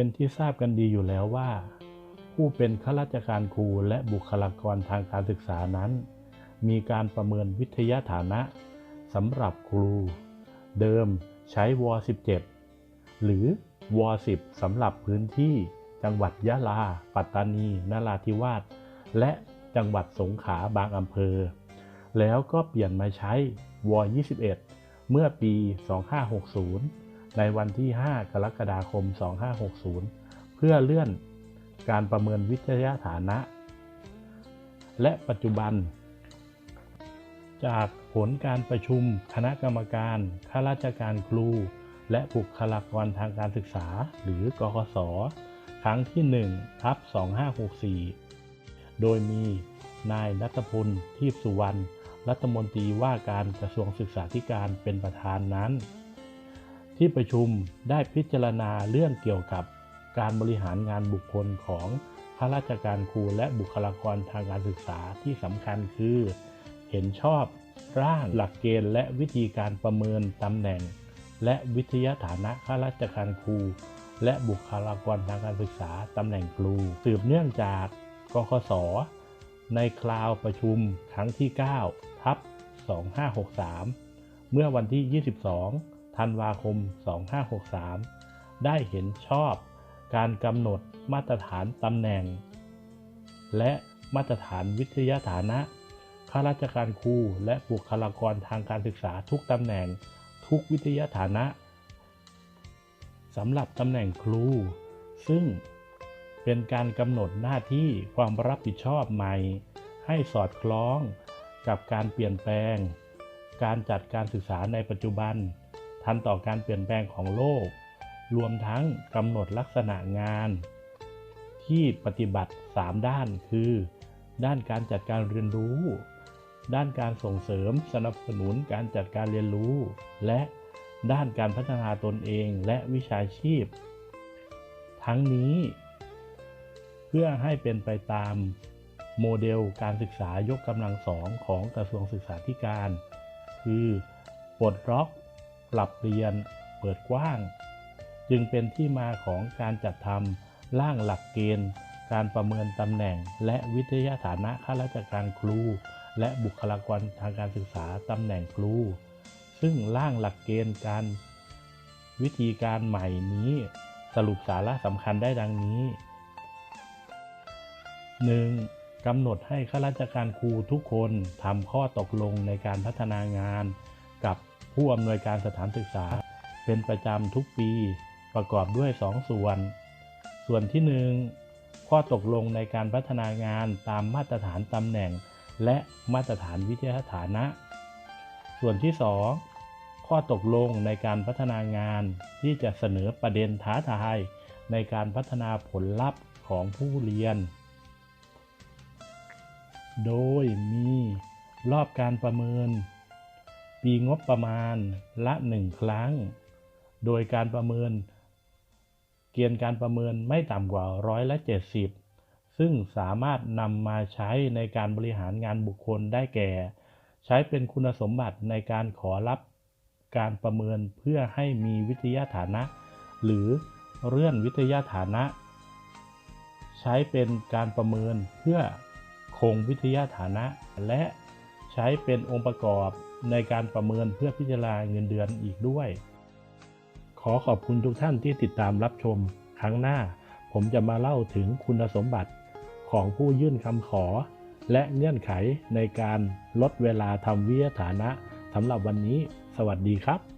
เป็นที่ทราบกันดีอยู่แล้วว่า ผู้เป็นข้าราชการครูและบุคลากรทางการศึกษานั้น มีการประเมินวิทยาฐานะสำหรับครู เดิมใช้ว 17 หรือว 10สำหรับพื้นที่จังหวัดยะลา ปัตตานี นราธิวาส และจังหวัดสงขลาบางอำเภอ แล้วก็เปลี่ยนมาใช้ว 21 เมื่อปี 2560 ในวันที่ 5 กรกฎาคม 2560 เพื่อเลื่อนการประเมินวิทยาฐานะ และปัจจุบัน จากผลการประชุมคณะกรรมการ ข้าราชการครู และบุคลากรทางการศึกษา หรือกคสครั้งที่1ทับ2564 โดยมีนายนัทพลทีพสุวรรณ รัฐมนตรีว่าการกระทรวงศึกษาธิการเป็นประธานนั้น ที่ประชุมได้พิจารณาเรื่องเกี่ยวกับการบริหารงานบุคคลของข้าราชการครูและบุคลากรทางการศึกษาที่สำคัญคือ เห็นชอบร่างหลักเกณฑ์และวิธีการประเมินตำแหน่ง และวิทยาฐานะข้าราชการครู และบุคลากรทางการศึกษาตำแหน่งครู สืบเนื่องจากกคสในคราวประชุมครั้งที่ 9 ทับ 2563 เมื่อวันที่ 22 ธันวาคม 2563 ได้เห็นชอบการกำหนดมาตรฐานตำแหน่ง และมาตรฐานวิทยาฐานะข้าราชการครูและบุคลากรทางการศึกษาทุกตำแหน่งทุกวิทยาฐานะสำหรับตำแหน่งครู ซึ่งเป็นการกำหนดหน้าที่ความรับผิดชอบใหม่ ให้สอดคล้องกับการเปลี่ยนแปลง การจัดการศึกษาในปัจจุบัน ทันต่อการเปลี่ยนแปลงของโลก รวมทั้งกำหนดลักษณะงาน ที่ปฏิบัติ 3 ด้านคือ ด้านการจัดการเรียนรู้ ด้านการส่งเสริมสนับสนุนการจัดการเรียนรู้ และด้านการพัฒนาตนเองและวิชาชีพ ทั้งนี้ เพื่อให้เป็นไปตามโมเดลการศึกษายกกำลังสองของกระทรวงศึกษาธิการ คือปลดล็อก ปรับเรียนเปิดกว้าง จึงเป็นที่มาของการจัดทำร่างหลักเกณฑ์ การประเมินตำแหน่ง และวิทยาฐานะข้าราชการครู และบุคลากรทางการศึกษาตำแหน่งครู ซึ่งร่างหลักเกณฑ์การ วิธีการใหม่นี้สรุปสาระสำคัญได้ดังนี้ 1. กำหนดให้ข้าราชการครูทุกคนทำข้อตกลงในการพัฒนางาน กับผู้อำนวยการสถานศึกษา เป็นประจำทุกปีประกอบด้วย 2 ส่วน ส่วนที่ 1 ข้อตกลงในการพัฒนางานตามมาตรฐานตำแหน่ง และมาตรฐานวิทยาฐานะ ส่วนที่ 2 ข้อตกลงในการพัฒนางานที่จะเสนอประเด็นท้าทาย ในการพัฒนาผลลัพธ์ของผู้เรียน โดยมีรอบการประเมิน ปีงบประมาณละหนึ่งครั้ง โดยการประเมิน เกณฑ์การประเมินไม่ต่ำกว่าร้อยละ70ซึ่งสามารถนำมาใช้ในการบริหารงานบุคคลได้แก่ ใช้เป็นคุณสมบัติในการขอรับการประเมินเพื่อให้มีวิทยาฐานะ หรือเลื่อนวิทยาฐานะ ใช้เป็นการประเมินเพื่อคงวิทยาฐานะ และใช้เป็นองค์ประกอบ ในการประเมินเพื่อพิจารณาเงินเดือนอีกด้วย ขอขอบคุณทุกท่านที่ติดตามรับชมครั้งหน้า ผมจะมาเล่าถึงคุณสมบัติของผู้ยื่นคำขอ และเงื่อนไขในการลดเวลาทำวิทยาฐานะสำหรับวันนี้ สวัสดีครับ